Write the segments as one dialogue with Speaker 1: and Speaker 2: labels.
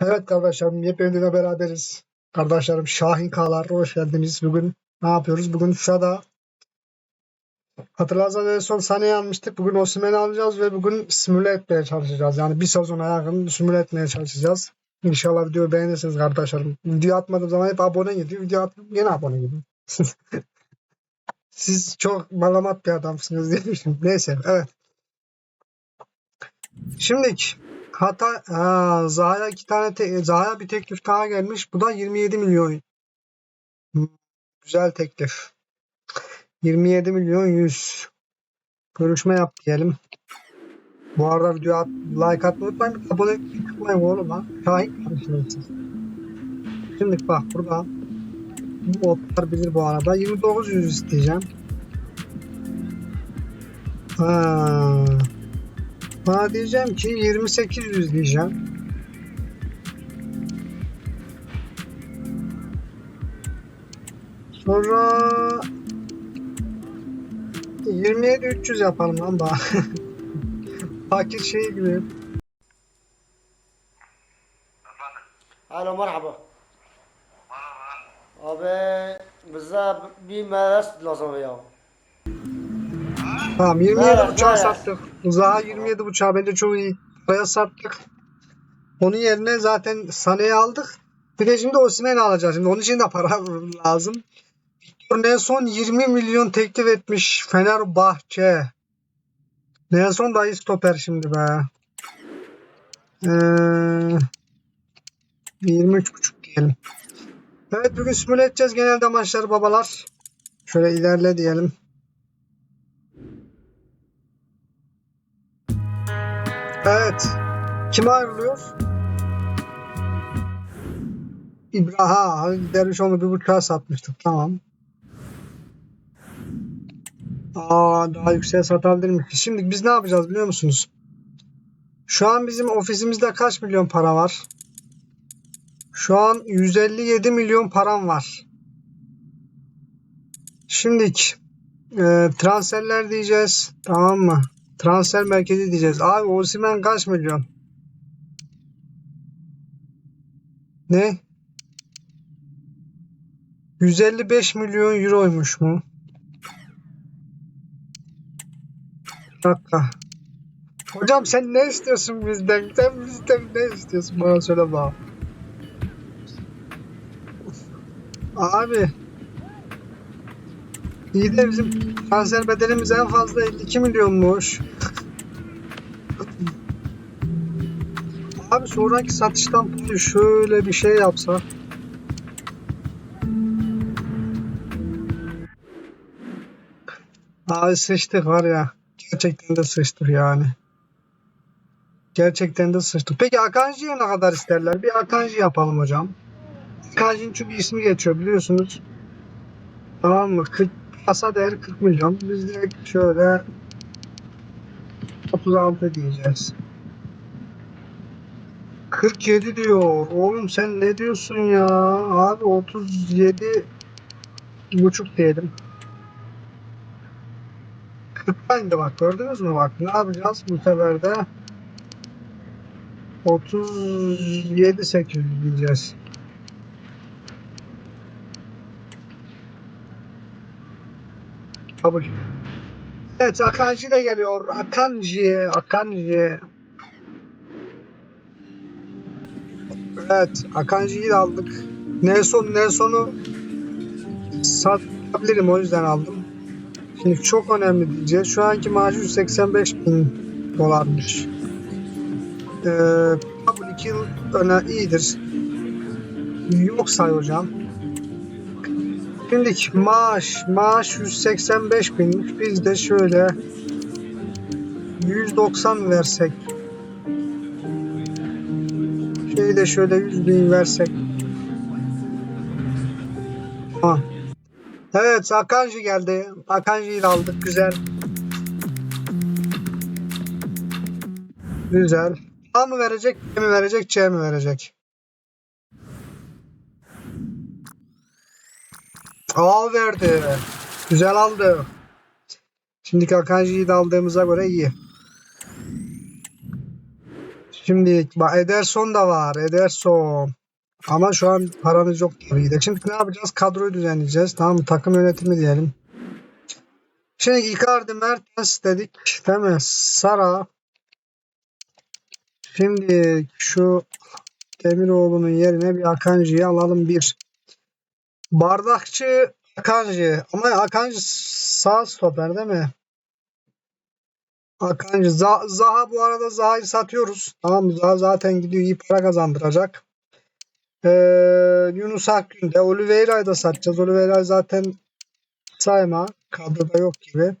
Speaker 1: Evet kardeşlerim, yepyeni de beraberiz. Kardeşlerim Şahin Kağlar, hoş geldiniz. Bugün ne yapıyoruz? Bugün Şurada hatırlarsanız en son Sané'yi almıştık. Bugün Osimhen'i alacağız ve bugün simüle etmeye çalışacağız. Yani bir sezona yakın simüle etmeye çalışacağız. İnşallah videoyu beğenirsiniz kardeşlerim. Video atmadığım zaman hep abone gidiyor. Video attım yine abone gidiyor. Siz çok malamat bir adamsınız diye düşünüyorum. Neyse evet. Şimdiki Hata ha, Zaha'ya iki tane te- Zaha'ya bir teklif daha gelmiş. Bu da 27 milyon. Hmm, Güzel teklif. 27 milyon 100. Görüşme yap diyelim. Bu arada video at, like atmayı unutmayın. Abone olmayı unutmayın oğlum ha. Şahit siz. Şimdi bak burada bu otlar bilir bu arada. 29 yüz isteyeceğim. Ha. Bana diyeceğim ki 2800 diyeceğim. Sonra 27 300 yapalım lan daha. Paket şey gibi.
Speaker 2: Alo merhaba. Merhaba. Abi bize bir meres lazım ya.
Speaker 1: Tamam 27
Speaker 2: Evet,
Speaker 1: buçuğa sattık. Uzağa 27 buçuğa bence çok iyi. Paraya sattık. Onun yerine zaten Sané'yi aldık. Bir de şimdi Osimhen'i alacağız. Şimdi onun için de para lazım. Nelson 20 milyon teklif etmiş Fenerbahçe. Nelson da iyi stoper şimdi be. Ee, 23.5 diyelim. Evet bugün simüle edeceğiz genelde maçları babalar. Şöyle ilerle diyelim. Evet. Kime ayrılıyor? İbrahim. Dervişoğlu bir buçuğa satmıştık. Tamam. Aa, daha yükseğe satabilir mi? Şimdi biz ne yapacağız biliyor musunuz? Şu an bizim ofisimizde kaç milyon para var? Şu an 157 milyon param var. Şimdi e, transferler diyeceğiz. Tamam mı? Transfer merkezi diyeceğiz. Abi Osimhen kaç milyon? Ne? 155 milyon euroymuş mu? Dakika. Hocam sen ne istiyorsun bizden? Sen bizden ne istiyorsun? Bana söyle bana. Abi. İyi de bizim transfer bedelimiz en fazla 52 milyonmuş. Abi sonraki satıştan şöyle bir şey yapsa. Abi sıçtık var ya. Gerçekten de sıçtık yani. Gerçekten de sıçtık. Peki Akanji'ye ne kadar isterler? Bir Akanji yapalım hocam. Akanji'nin çünkü ismi geçiyor biliyorsunuz. Tamam mı? 40, kasa değeri 40 milyon. Biz direkt şöyle 36 diyeceğiz. 47 diyor. Oğlum sen ne diyorsun ya? Abi 37 buçuk diyelim. 40'tan de bak gördünüz mü bak ne yapacağız bu sefer de 37 800 diyeceğiz. Kabul. Evet Akanji de geliyor. Akanji, Akanji. Evet, Akanji'yi de aldık. Nelson, Nelson'u satabilirim o yüzden aldım. Şimdi çok önemli diyeceğiz. Şu anki maaşı 185 bin dolarmış. Ee, 2 yıl öne iyidir. Yok say hocam. Şimdiki maaş, maaş 185 binmiş. Biz de şöyle 190 versek. Şeyi de şöyle 100 bin versek. Tamam. Evet Akanji geldi. Akanji'yi de aldık. Güzel. Güzel. A mı verecek, B mi verecek, C mi verecek? A verdi. Güzel aldı. Şimdiki Akanji'yi de aldığımıza göre iyi. Şimdi bak Ederson da var. Ederson. Ama şu an paramız yok tabii de. Şimdi ne yapacağız? Kadroyu düzenleyeceğiz. Tamam mı? Takım yönetimi diyelim. Şimdi Icardi, Mertens dedik. Değil mi? Sara. Şimdi şu Demiroğlu'nun yerine bir Akanji'yi alalım. Bir. Bardakçı Akanji. Ama Akanji sağ stoper değil mi? Akanji. Za- Zaha bu arada Zaha'yı satıyoruz. Tamam? Zaha zaten gidiyor iyi para kazandıracak. Ee, Yunus Akgün de Oliveira'yı da satacağız. Oliveira'yı zaten sayma. Kadroda yok gibi.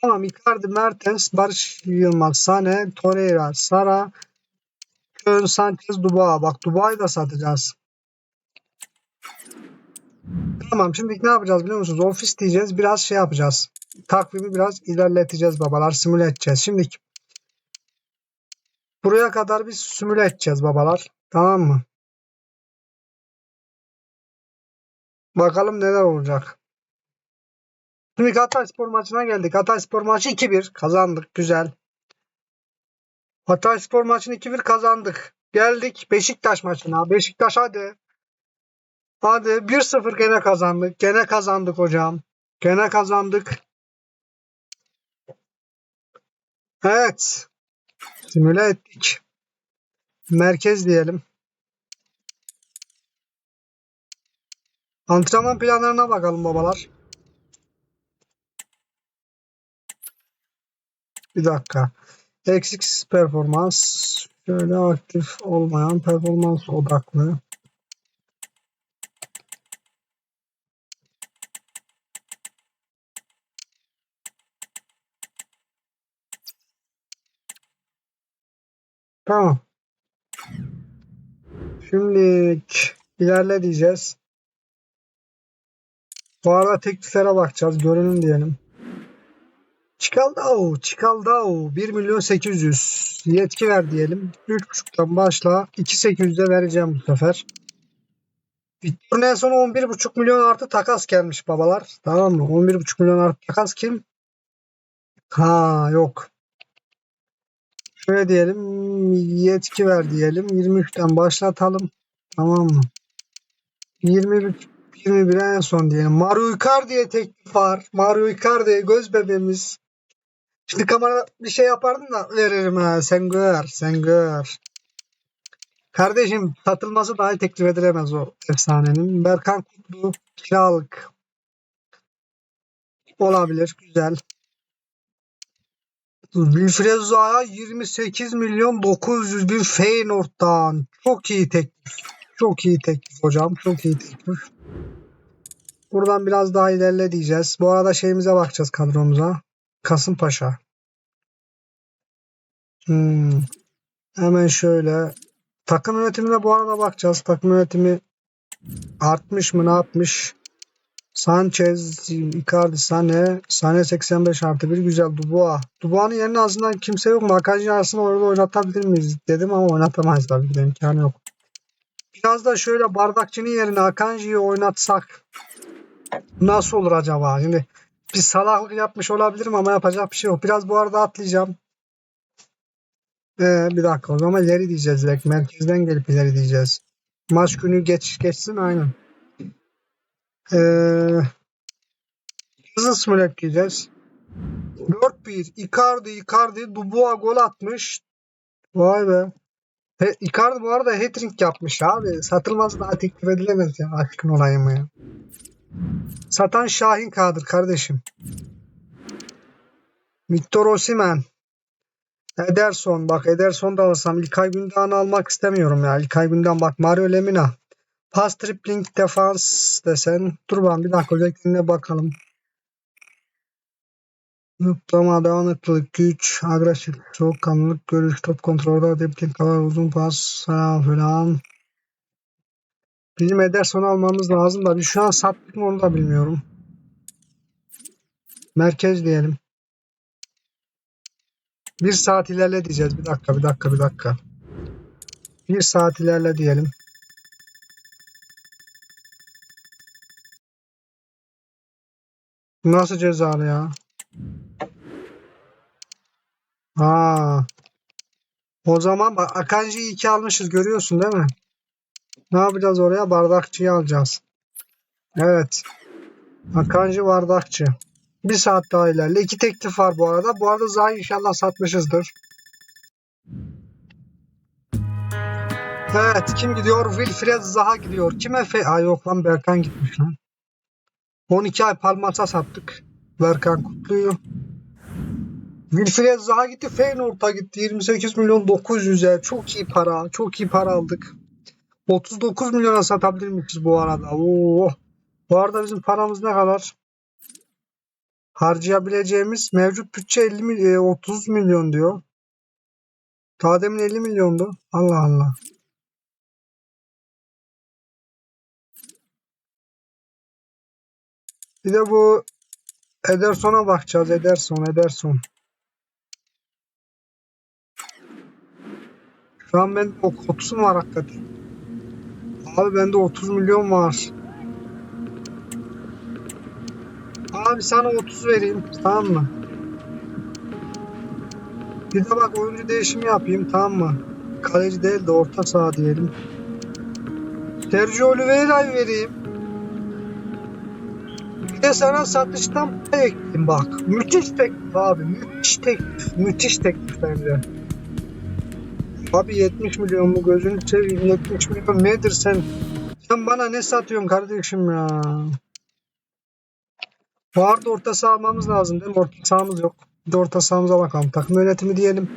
Speaker 1: Tamam Icardi, Mertens, Barış Yılmaz, Sane, Torreira, Sara, Kön, Sanchez, Dubois. Bak Dubois'ı da satacağız. Tamam şimdi ne yapacağız biliyor musunuz? Ofis diyeceğiz. Biraz şey yapacağız. Takvimi biraz ilerleteceğiz babalar. Simüle edeceğiz. Şimdi buraya kadar bir simüle edeceğiz babalar. Tamam mı? Bakalım neler olacak. Şimdi Hatayspor maçına geldik. Hatayspor maçı 2-1 kazandık. Güzel. Hatayspor maçını 2-1 kazandık. Geldik Beşiktaş maçına. Beşiktaş hadi. Hadi 1-0 gene kazandık. Gene kazandık hocam. Gene kazandık. Evet. Simüle ettik. Merkez diyelim. Antrenman planlarına bakalım babalar. Bir dakika. Eksik performans. Şöyle aktif olmayan performans odaklı. Tamam. Şimdi ilerle diyeceğiz. Bu arada tekliflere bakacağız. Görünüm diyelim. Çikaldao, Çikaldao 1 milyon 800 yetki ver diyelim. 3.5'tan başla 2.800'e vereceğim bu sefer. Victor Nelson 11.5 milyon artı takas gelmiş babalar. Tamam mı? 11.5 milyon artı takas kim? Ha yok. Şöyle diyelim yetki ver diyelim. 23'ten başlatalım. Tamam mı? 21 21'e en son diyelim. Mario Icardi'ye teklif var. Mario Icardi göz bebeğimiz. Şimdi kamera bir şey yapardım da veririm ha. Sen gör, sen gör. Kardeşim satılması dahi teklif edilemez o efsanenin. Berkan Kutlu kiralık. Olabilir. Güzel. Wilfried Zaha 28 milyon 900 bin Feyenoord'dan. Çok iyi teklif. Çok iyi teklif hocam. Çok iyi teklif. Buradan biraz daha ilerle diyeceğiz. Bu arada şeyimize bakacağız kadromuza. Kasımpaşa. Hmm. Hemen şöyle. Takım yönetimine bu arada bakacağız. Takım yönetimi artmış mı ne yapmış? Sanchez, Icardi, Sane. Sane 85 artı 1 güzel. Dubois. Dubois'ın yerine aslında kimse yok? Akanji arasında orada oynatabilir miyiz dedim ama oynatamayız tabii ki de imkanı yok. Biraz da şöyle bardakçının yerine Akanji'yi oynatsak nasıl olur acaba? Şimdi bir salaklık yapmış olabilirim ama yapacak bir şey yok. Biraz bu arada atlayacağım. Ee, bir dakika o zaman ileri diyeceğiz direkt. Merkezden gelip ileri diyeceğiz. Maç günü geç geçsin aynen. Ee, hızlı simülat diyeceğiz. 4-1. Icardi, Icardi. Dubois gol atmış. Vay be. He, Icardi bu arada hat-trick yapmış abi. Satılmaz daha teklif edilemez ya. Aşkın olayım ya. Satan Şahin Kadir kardeşim. Victor Osimhen. Ederson. Bak Ederson da alsam İlkay Gündoğan'ı almak istemiyorum ya. İlkay Gündoğan bak Mario Lemina. Pass tripling defans desen. Dur ben bir dakika özelliklerine bakalım. Zıplama, dağınıklık, güç, agresif, soğukkanlılık, görüş, top kontrolü, dribling, kadar uzun pas falan filan. Bizim Ederson'u almamız lazım da biz şu an sattık mı onu da bilmiyorum. Merkez diyelim. Bir saat ilerle diyeceğiz. Bir dakika, bir dakika, bir dakika. Bir saat ilerle diyelim. Nasıl cezalı ya? Ha, O zaman bak Akanji'yi 2 almışız görüyorsun değil mi? Ne yapacağız oraya? Bardakçıyı alacağız. Evet. Akanji bardakçı. Bir saat daha ilerle. İki teklif var bu arada. Bu arada Zahi inşallah satmışızdır. Evet. Kim gidiyor? Wilfred Zaha gidiyor. Kime fe... Ay yok lan Berkan gitmiş lan. 12 ay Palmas'a sattık. Berkan kutluyor. Wilfred Zaha gitti. Feyenoord'a gitti. 28 milyon 900'e. Çok iyi para. Çok iyi para aldık. 39 milyona satabilir miyiz bu arada? Oo. Bu arada bizim paramız ne kadar? Harcayabileceğimiz mevcut bütçe 50 mil- e, 30 milyon diyor. Daha demin 50 milyondu. Allah Allah. Bir de bu Ederson'a bakacağız. Ederson, Ederson. Şu an bende o 30 mu var hakikaten? Abi bende 30 milyon var. Abi sana 30 vereyim. Tamam mı? Bir de bak oyuncu değişimi yapayım. Tamam mı? Kaleci değil de orta saha diyelim. Sergio Oliveira'yı vereyim. De sana satıştan pay ekleyeyim bak. Müthiş teklif abi. Müthiş teklif. Müthiş teklif bence. Abi 70 milyon mu gözünü seveyim 70 milyon nedir sen? Sen bana ne satıyorsun kardeşim ya? Arada orta saha almamız lazım değil mi? Orta sahamız yok. Bir de orta sahamıza bakalım. Takım yönetimi diyelim.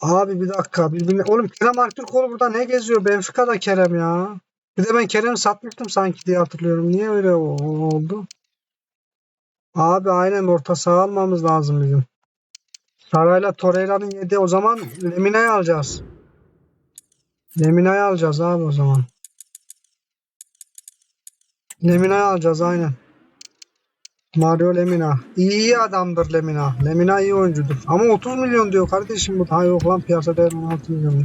Speaker 1: Abi bir dakika. Birbirine... Oğlum Kerem Aktürkoğlu burada ne geziyor? Benfica'da Kerem ya. Bir de ben Kerem'i satmıştım sanki diye hatırlıyorum. Niye öyle oldu? Abi aynen orta saha almamız lazım bizim. Sarayla Torreira'nın yedi. O zaman Lemina'yı alacağız. Lemina'yı alacağız abi o zaman. Lemina'yı alacağız aynen. Mario Lemina. İyi adamdır Lemina. Lemina iyi oyuncudur. Ama 30 milyon diyor kardeşim bu. Ha yok lan piyasa değeri 16 milyon.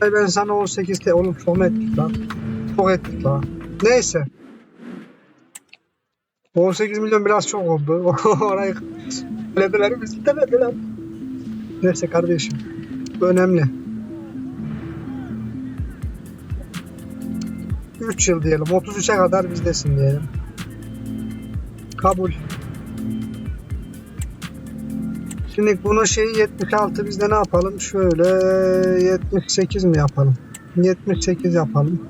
Speaker 1: Ay Ben sana 18 te oğlum çok ettik lan? Çok ettik lan. Neyse. 18 milyon biraz çok oldu. Orayı Demediler bizi demediler. Neyse kardeşim. Bu önemli. 3 yıl diyelim. 33'e kadar bizdesin diyelim. Kabul. Şimdi bunu şey 76 biz de ne yapalım? Şöyle 78 mi yapalım? 78 yapalım.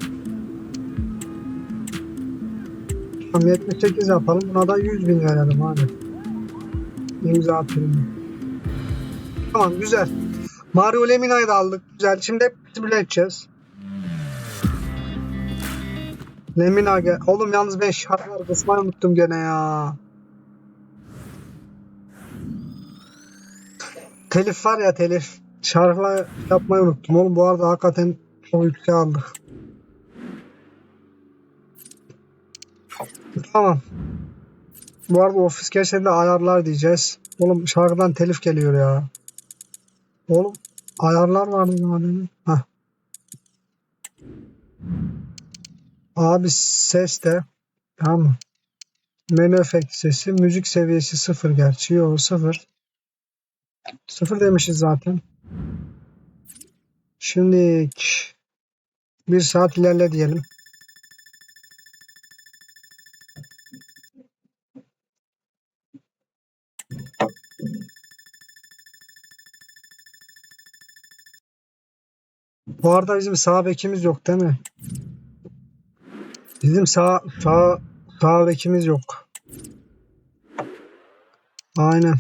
Speaker 1: Tamam 78 yapalım. Buna da 100 bin verelim abi. İmza primi. Tamam güzel. Mario Lemina'yı da aldık. Güzel. Şimdi hep biz edeceğiz. Lemina gel. Oğlum yalnız ben şarkıları kısmayı unuttum gene ya. Telif var ya telif. Şarkılar yapmayı unuttum. Oğlum bu arada hakikaten çok yüksek aldık. Tamam. Bu arada ofis gerçekten ayarlar diyeceğiz. Oğlum şarkıdan telif geliyor ya. Oğlum ayarlar vardı zaten. Hah. Abi ses de tamam mı? Menü efekt sesi, müzik seviyesi sıfır gerçi. Yok sıfır. Sıfır demişiz zaten. Şimdi bir saat ilerle diyelim. Bu arada bizim sağ bekimiz yok değil mi? Bizim sağ sağ sağ bekimiz yok. Aynen.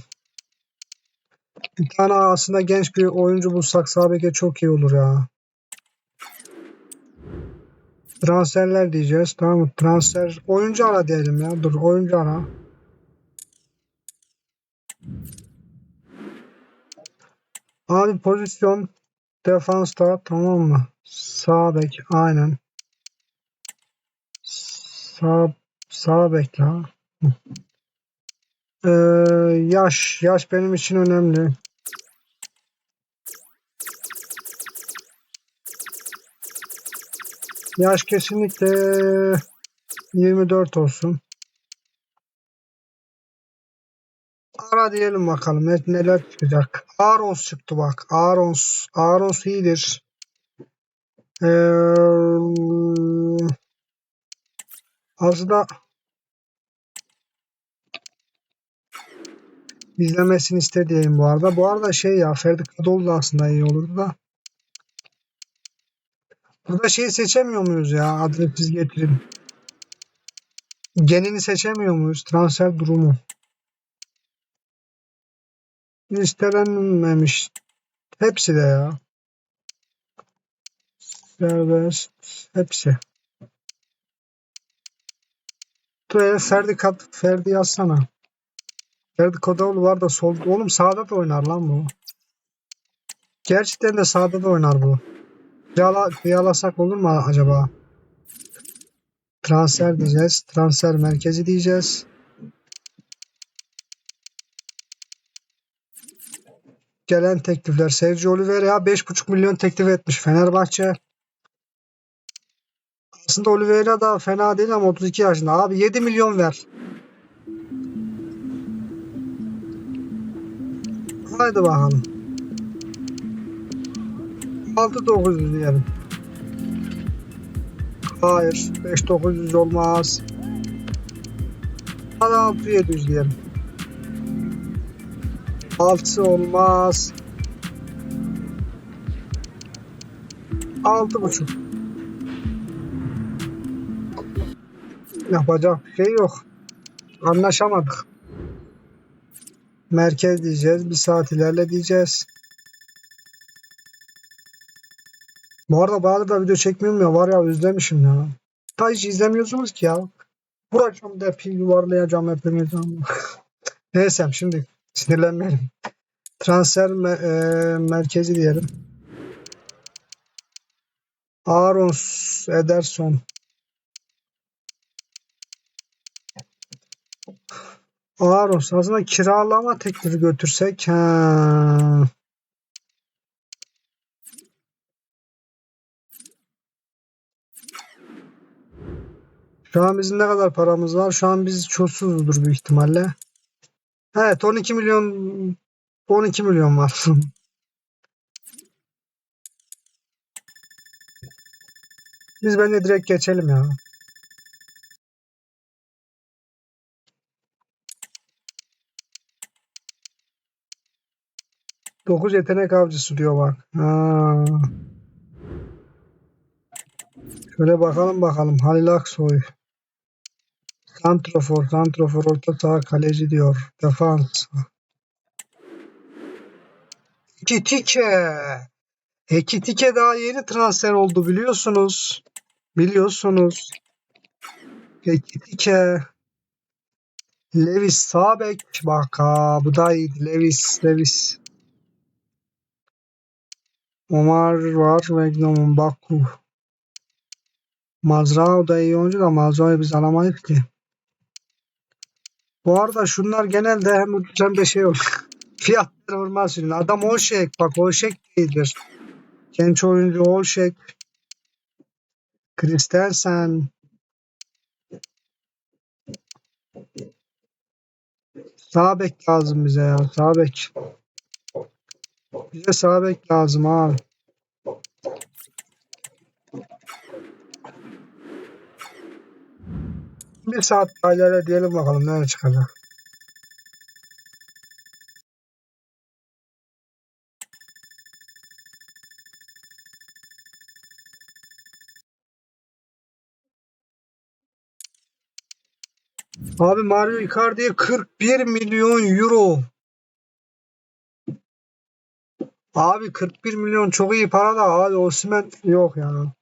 Speaker 1: Bir tane aslında genç bir oyuncu bulsak sağ çok iyi olur ya. Transferler diyeceğiz. Tamam mı? Transfer oyuncu ara diyelim ya. Dur oyuncu ara. Abi pozisyon defansta tamam mı? Sağ bek aynen. Sağ sağ bek. Hı. Ee, yaş yaş benim için önemli. Yaş kesinlikle 24 olsun. Ara diyelim bakalım ne, neler çıkacak. Arons çıktı bak. Arons. Arons iyidir. Ee, aslında izlemesini istediğim bu arada. Bu arada şey ya Ferdi Kadıoğlu da aslında iyi olurdu da. Burada şeyi seçemiyor muyuz ya? Adını siz getirin. Genini seçemiyor muyuz? Transfer durumu. Listelenmemiş. Hepsi de ya. Serbest. Hepsi. Buraya Ferdi Kad Ferdi yazsana. Ferdi Kadıoğlu var da solda. Oğlum sağda da oynar lan bu. Gerçekten de sağda da oynar bu. Kıyala, kıyalasak olur mu acaba? Transfer diyeceğiz. Transfer merkezi diyeceğiz. Gelen teklifler. Sergio Oliveira 5,5 milyon teklif etmiş Fenerbahçe. Aslında Oliveira da fena değil ama 32 yaşında. Abi 7 milyon ver. Haydi bakalım. 6900 diyelim. Hayır. 5900 olmaz. Hadi 6700 diyelim. 6 olmaz. 6,5. Yapacak bir şey yok. Anlaşamadık. Merkez diyeceğiz. Bir saat ilerle diyeceğiz. Bu arada bazı da video çekmiyorum ya. Var ya özlemişim ya. Ta hiç izlemiyorsunuz ki ya. Vuracağım depi yuvarlayacağım hepinizi. Neyse şimdi sinirlenmeyelim. Transfer me- e, merkezi diyelim. Arons Ederson. Arons aslında kiralama teklifi götürsek. Ha. Şu an bizim ne kadar paramız var? Şu an biz çulsuzuzdur büyük ihtimalle. Evet 12 milyon 12 milyon var. Biz bence direkt geçelim ya. Dokuz yetenek avcısı diyor bak. Ha. Şöyle bakalım bakalım. Halil Aksoy. Santrofor, Santrofor orta saha kaleci diyor. Defans. Ekitike. Ekitike daha yeni transfer oldu biliyorsunuz. Biliyorsunuz. Ekitike. Levis sağ bek. Bak ha, bu da iyiydi. Levis, Levis. Omar var. Magnum Baku. Mazrao da iyi oyuncu da Mazrao'yu biz alamayız ki. Bu arada şunlar genelde hem ucuz hem de şey olur. Fiyatları vurmaz şimdi. Adam Olşek. Bak Olşek değildir. Genç oyuncu Olşek. Christensen. Sağ bek lazım bize ya. Sağ bek. Bize sağ bek lazım abi. Bir saat ilerle diyelim bakalım nereye çıkacak. Abi Mario Icardi'ye 41 milyon euro. Abi 41 milyon çok iyi para da abi Osimhen yok ya.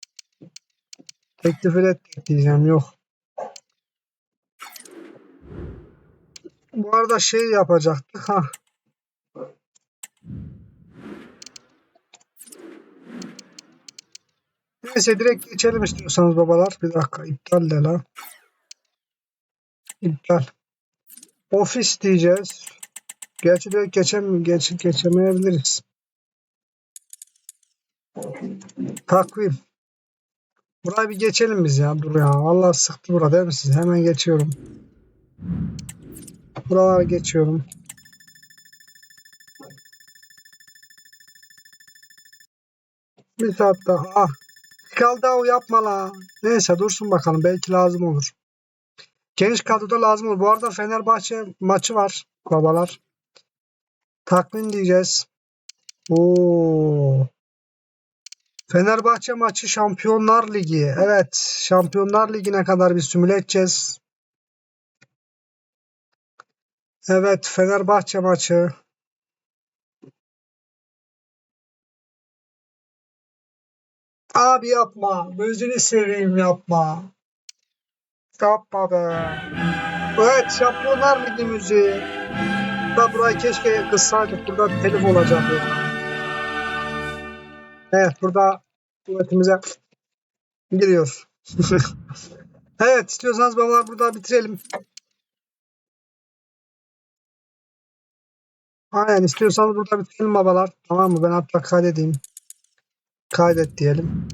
Speaker 1: Teklif ettik diyeceğim yok. Bu arada şey yapacaktık ha. Neyse direkt geçelim istiyorsanız babalar. Bir dakika iptal de la. İptal. Ofis diyeceğiz. Gerçi direkt geçem geç, geçemeyebiliriz. Takvim. Burayı bir geçelim biz ya. Dur ya. Allah sıktı burada değil mi siz? Hemen geçiyorum buralara geçiyorum. Bir saat daha. Ah. Skaldao yapma la. Neyse dursun bakalım. Belki lazım olur. Geniş kadroda lazım olur. Bu arada Fenerbahçe maçı var. Babalar. Takvim diyeceğiz. Oo. Fenerbahçe maçı Şampiyonlar Ligi. Evet. Şampiyonlar Ligi'ne kadar bir sümüle edeceğiz. Evet. Fenerbahçe maçı. Abi yapma. Gözünü seveyim yapma. Yapma be. Evet Şampiyonlar Ligi müziği. Da burayı keşke kıssaydık. Burada telif olacaktı. Evet burada kuvvetimize giriyor. evet istiyorsanız babalar burada bitirelim. Aynen istiyorsanız burada bitirelim babalar. Tamam mı? Ben hatta kaydedeyim. Kaydet diyelim.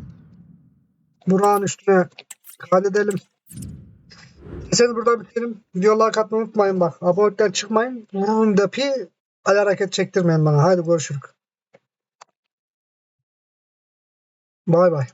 Speaker 1: Burak'ın üstüne kaydedelim. Seni burada bitirelim. Videoları like atmayı unutmayın bak. Abonelikten çıkmayın. Vurun depi. El hareket çektirmeyin bana. Haydi görüşürüz. Bay bay.